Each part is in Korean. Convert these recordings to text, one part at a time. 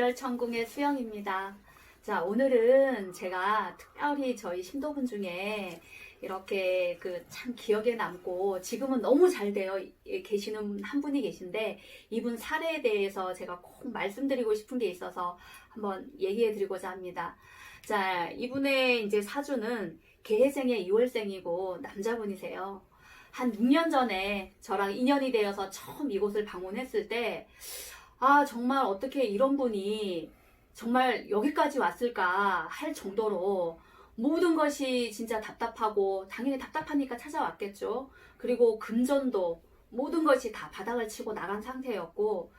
1월 천궁의 수영입니다. 자, 오늘은 제가 특별히 저희 신도분 중에 이렇게 그 참 기억에 남고 지금은 너무 잘 되어 계시는 한 분이 계신데 이분 사례에 대해서 제가 꼭 말씀드리고 싶은 게 있어서 한번 얘기해 드리고자 합니다. 자, 이분의 이제 사주는 개해생의 2월생이고 남자분이세요. 한 6년 전에 저랑 인연이 되어서 처음 이곳을 방문했을 때, 아, 정말 어떻게 이런 분이 정말 여기까지 왔을까 할 정도로 모든 것이 진짜 답답하고, 당연히 답답하니까 찾아왔겠죠. 그리고 금전도 모든 것이 다 바닥을 치고 나간 상태였고,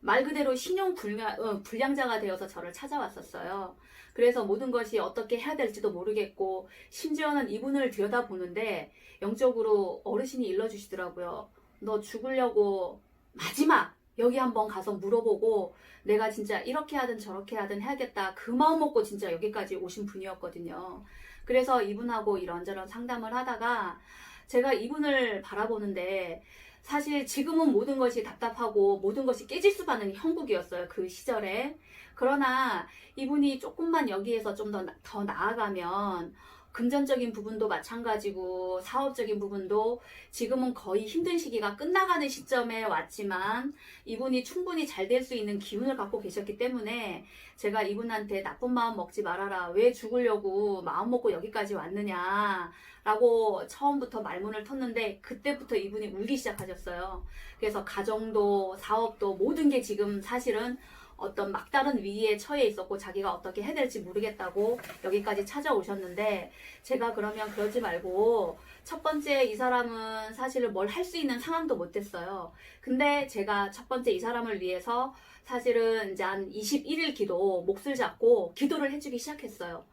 말 그대로 신용 불량, 어, 불량자가 되어서 저를 찾아왔었어요. 그래서 모든 것이 어떻게 해야 될지도 모르겠고, 심지어는 이분을 들여다보는데, 영적으로 어르신이 일러주시더라고요. 너 죽으려고 마지막 여기 한번 가서 물어보고 내가 진짜 이렇게 하든 저렇게 하든 해야겠다. 그 마음 먹고 진짜 여기까지 오신 분이었거든요. 그래서 이분하고 이런저런 상담을 하다가 제가 이분을 바라보는데 사실 지금은 모든 것이 답답하고 모든 것이 깨질 수밖에 형국이었어요. 그 시절에. 그러나 이분이 조금만 여기에서 좀 더 더 나아가면 금전적인 부분도 마찬가지고 사업적인 부분도 지금은 거의 힘든 시기가 끝나가는 시점에 왔지만 이분이 충분히 잘 될 수 있는 기운을 갖고 계셨기 때문에 제가 이분한테 나쁜 마음 먹지 말아라. 왜 죽으려고 마음 먹고 여기까지 왔느냐. 라고 처음부터 말문을 텄는데 그때부터 이분이 울기 시작하셨어요. 그래서 가정도 사업도 모든 게 지금 사실은 어떤 막다른 위기에 처해 있었고 자기가 어떻게 해야 될지 모르겠다고 여기까지 찾아오셨는데 제가 그러면 그러지 말고 첫 번째 이 사람은 사실은 뭘할 수 있는 상황도 못 됐어요. 근데 제가 첫 번째 이 사람을 위해서 사실은 이제 한 21일 기도 몫을 잡고 기도를 해주기 시작했어요.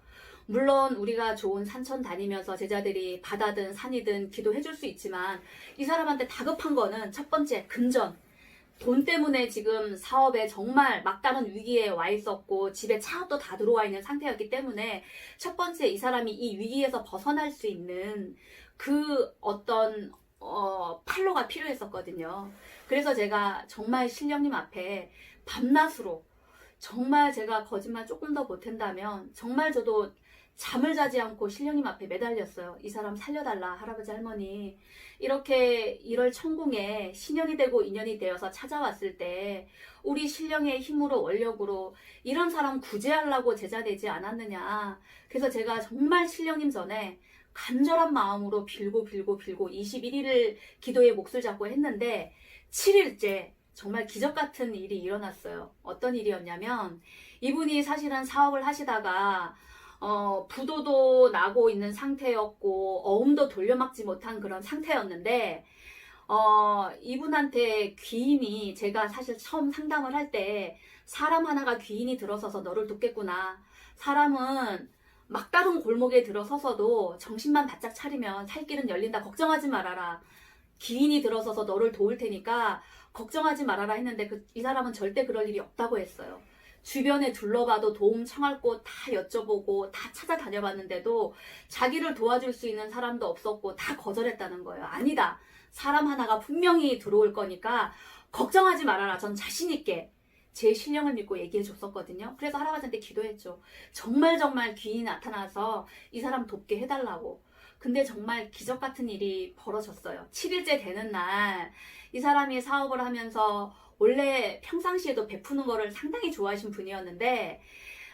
물론 우리가 좋은 산천 다니면서 제자들이 바다든 산이든 기도해줄 수 있지만 이 사람한테 다급한 거는 첫 번째 금전 돈 때문에 지금 사업에 정말 막다른 위기에 와 있었고 집에 차도 다 들어와 있는 상태였기 때문에 첫 번째 이 사람이 이 위기에서 벗어날 수 있는 그 어떤 어, 팔로가 필요했었거든요. 그래서 제가 정말 신령님 앞에 밤낮으로 정말 제가 거짓말 조금 더 못한다면 정말 저도 잠을 자지 않고 신령님 앞에 매달렸어요. 이 사람 살려달라, 할아버지, 할머니. 이렇게 1월 천궁에 신년이 되고 인연이 되어서 찾아왔을 때 우리 신령의 힘으로 원력으로 이런 사람 구제하려고 제자되지 않았느냐. 그래서 제가 정말 신령님 전에 간절한 마음으로 빌고 빌고 빌고 21일을 기도의 몫을 잡고 했는데 7일째 정말 기적 같은 일이 일어났어요. 어떤 일이었냐면 이분이 사실은 사업을 하시다가 어, 부도도 나고 있는 상태였고, 어음도 돌려막지 못한 그런 상태였는데, 어, 이분한테 귀인이, 제가 사실 처음 상담을 할 때, 사람 하나가 귀인이 들어서서 너를 돕겠구나. 사람은 막다른 골목에 들어서서도 정신만 바짝 차리면 살 길은 열린다. 걱정하지 말아라. 귀인이 들어서서 너를 도울 테니까 걱정하지 말아라 했는데 그, 이 사람은 절대 그럴 일이 없다고 했어요. 주변에 둘러봐도 도움 청할 곳 다 여쭤보고 다 찾아다녀봤는데도 자기를 도와줄 수 있는 사람도 없었고 다 거절했다는 거예요. 아니다. 사람 하나가 분명히 들어올 거니까 걱정하지 말아라. 전 자신있게 제 신령을 믿고 얘기해 줬었거든요. 그래서 할아버지한테 기도했죠. 정말 정말 귀인이 나타나서 이 사람 돕게 해달라고. 근데 정말 기적 같은 일이 벌어졌어요. 7일째 되는 날, 이 사람이 사업을 하면서 원래 평상시에도 베푸는 거를 상당히 좋아하신 분이었는데,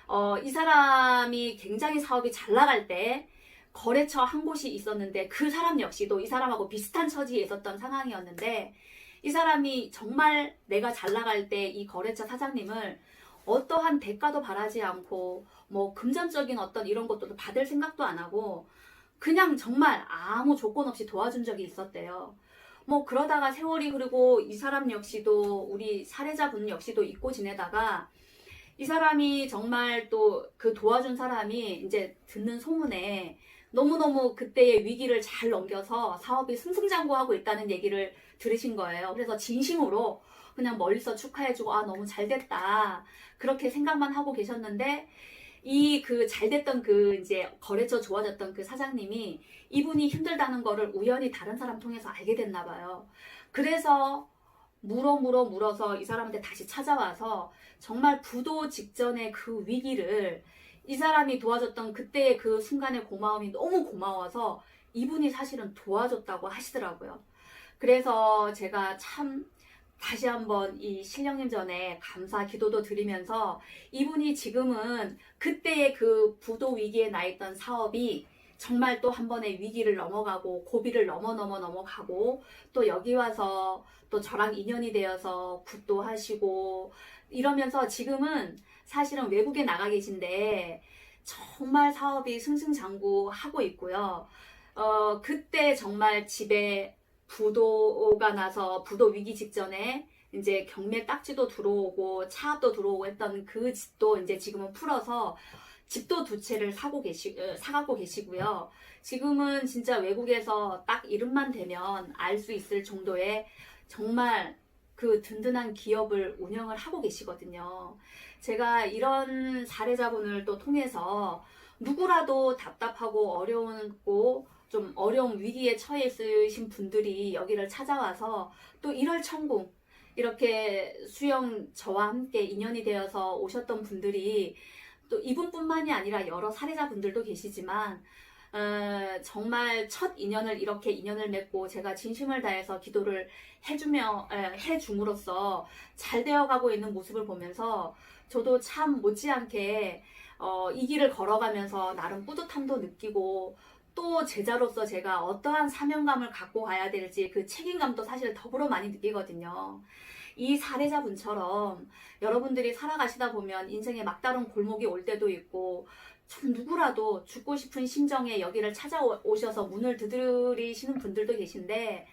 어, 이 사람이 굉장히 사업이 잘 나갈 때, 거래처 한 곳이 있었는데, 그 사람 역시도 이 사람하고 비슷한 처지에 있었던 상황이었는데, 이 사람이 정말 내가 잘 나갈 때 이 거래처 사장님을 어떠한 대가도 바라지 않고, 뭐, 금전적인 어떤 이런 것도 받을 생각도 안 하고, 그냥 정말 아무 조건 없이 도와준 적이 있었대요. 뭐 그러다가 세월이 흐르고 이 사람 역시도 우리 사례자분 역시도 잊고 지내다가 이 사람이 정말 또 그 도와준 사람이 이제 듣는 소문에 너무너무 그때의 위기를 잘 넘겨서 사업이 승승장구하고 있다는 얘기를 들으신 거예요. 그래서 진심으로 그냥 멀리서 축하해주고 아 너무 잘 됐다 그렇게 생각만 하고 계셨는데 이 그 잘 됐던 그 이제 거래처 좋아졌던 그 사장님이 이분이 힘들다는 거를 우연히 다른 사람 통해서 알게 됐나 봐요. 그래서 물어 물어 물어서 이 사람한테 다시 찾아와서 정말 부도 직전의 그 위기를 이 사람이 도와줬던 그때의 그 순간의 고마움이 너무 고마워서 이분이 사실은 도와줬다고 하시더라고요. 그래서 제가 참 다시 한번 이 신령님 전에 감사 기도도 드리면서 이분이 지금은 그때의 그 부도 위기에 나 있던 사업이 정말 또 한 번의 위기를 넘어가고 고비를 넘어 넘어 넘어가고 또 여기 와서 또 저랑 인연이 되어서 굿도 하시고 이러면서 지금은 사실은 외국에 나가 계신데 정말 사업이 승승장구 하고 있고요. 어, 그때 정말 집에 부도가 나서 부도 위기 직전에 이제 경매 딱지도 들어오고 차도 들어오고 했던 그 집도 이제 지금은 풀어서 집도 두 채를 사고 계시, 어, 사갖고 계시고요. 지금은 진짜 외국에서 딱 이름만 대면 알 수 있을 정도의 정말 그 든든한 기업을 운영을 하고 계시거든요. 제가 이런 사례자분을 또 통해서 누구라도 답답하고 어려운고 좀 어려운 위기에 처해 있으신 분들이 여기를 찾아와서 또 1월 천궁 이렇게 수영 저와 함께 인연이 되어서 오셨던 분들이 또 이분뿐만이 아니라 여러 사례자분들도 계시지만 어, 정말 첫 인연을 이렇게 인연을 맺고 제가 진심을 다해서 기도를 해주며 에, 해줌으로써 잘 되어가고 있는 모습을 보면서 저도 참 못지않게 어, 이 길을 걸어가면서 나름 뿌듯함도 느끼고 또 제자로서 제가 어떠한 사명감을 갖고 가야 될지 그 책임감도 사실 더불어 많이 느끼거든요. 이 사례자분처럼 여러분들이 살아가시다 보면 인생의 막다른 골목이 올 때도 있고 참 누구라도 죽고 싶은 심정에 여기를 찾아오셔서 문을 두드리시는 분들도 계신데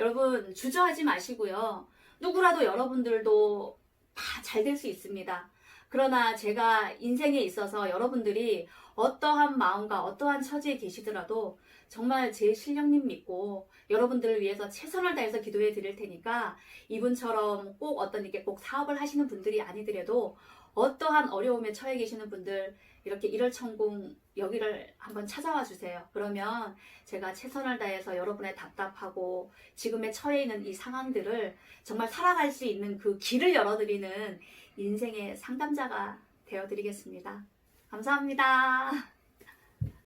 여러분 주저하지 마시고요. 누구라도 여러분들도 다 잘 될 수 있습니다. 그러나 제가 인생에 있어서 여러분들이 어떠한 마음과 어떠한 처지에 계시더라도 정말 제 실력님 믿고 여러분들을 위해서 최선을 다해서 기도해 드릴 테니까 이분처럼 꼭 어떤 이렇게 꼭 사업을 하시는 분들이 아니더라도 어떠한 어려움에 처해 계시는 분들 이렇게 일월천궁 여기를 한번 찾아와 주세요. 그러면 제가 최선을 다해서 여러분의 답답하고 지금에 처해 있는 이 상황들을 정말 살아갈 수 있는 그 길을 열어드리는 인생의 상담자가 되어드리겠습니다. 감사합니다.